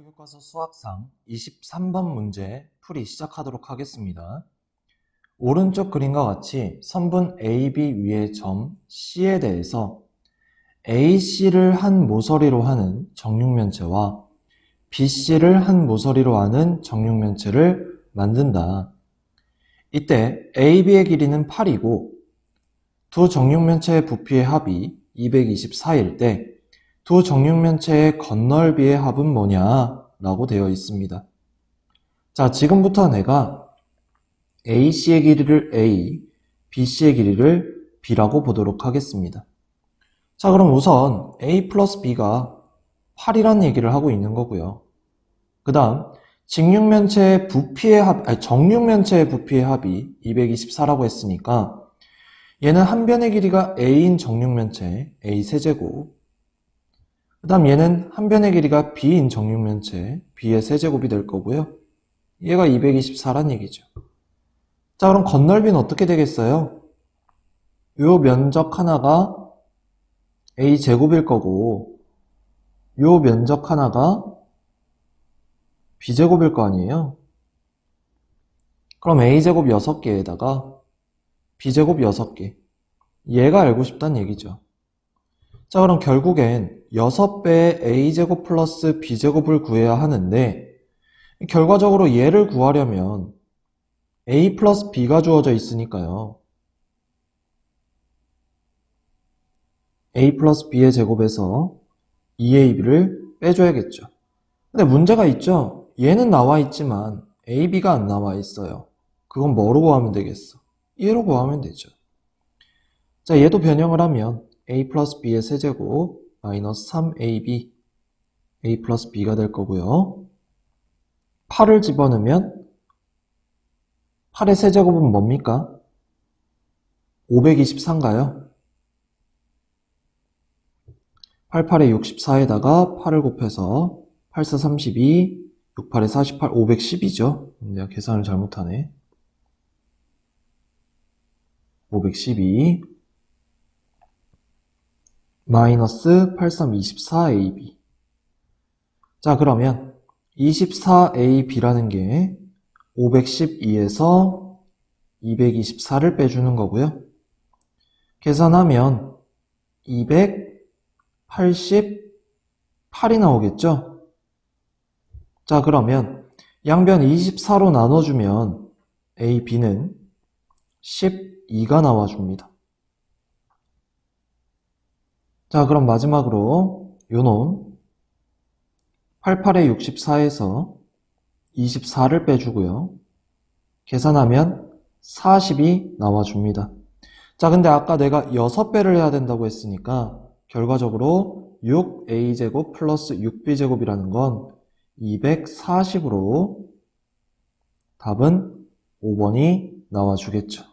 교과서 수학상 23번 문제 풀이 시작하도록 하겠습니다. 오른쪽 그림과 같이 선분 AB 위의 점 C에 대해서 AC를 한 모서리로 하는 정육면체와 BC를 한 모서리로 하는 정육면체를 만든다. 이때 AB의 길이는 8이고 두 정육면체의 부피의 합이 224일 때 두 정육면체의 겉넓이의 합은 뭐냐? 라고 되어 있습니다. 자, 지금부터 내가 AC의 길이를 A, BC의 길이를 B라고 보도록 하겠습니다. 자, 그럼 우선 A 플러스 B가 8이라는 얘기를 하고 있는 거고요. 그 다음, 직육면체의 부피의 합, 아니, 정육면체의 부피의 합이 224라고 했으니까 얘는 한 변의 길이가 A인 정육면체, A 세제곱, 그 다음 얘는 한 변의 길이가 b인 정육면체 b의 세제곱이 될 거고요. 얘가 224란 얘기죠. 자 그럼 겉넓이는 어떻게 되겠어요? 요 면적 하나가 a제곱일 거고 요 면적 하나가 b제곱일 거 아니에요? 그럼 a제곱 6개에다가 b제곱 6개 얘가 알고 싶다는 얘기죠. 자, 그럼 결국엔 6배의 a제곱 플러스 b제곱을 구해야 하는데, 결과적으로 얘를 구하려면 a 플러스 b가 주어져 있으니까요. a 플러스 b의 제곱에서 2ab를 빼줘야겠죠. 근데 문제가 있죠? 얘는 나와 있지만 ab가 안 나와 있어요. 그건 뭐로 구하면 되겠어? 얘로 구하면 되죠. 자, 얘도 변형을 하면 a 플러스 b의 세제곱 마이너스 3ab a 플러스 b가 될 거고요. 8을 집어넣으면 8의 세제곱은 뭡니까? 524인가요? 88에 64에다가 8을 곱해서 84 32, 68에 48, 510이죠. 내가 계산을 잘못하네. 512 마이너스 8324ab. 자, 그러면 24ab라는 게 512에서 224를 빼주는 거고요. 계산하면 288이 나오겠죠? 자, 그러면 양변 24로 나눠주면 a, b는 12가 나와줍니다. 자, 그럼 마지막으로 요놈 88에 64에서 24를 빼주고요. 계산하면 40이 나와줍니다. 자, 근데 아까 내가 6배를 해야 된다고 했으니까 결과적으로 6a제곱 플러스 6b제곱이라는 건 240으로 답은 5번이 나와주겠죠.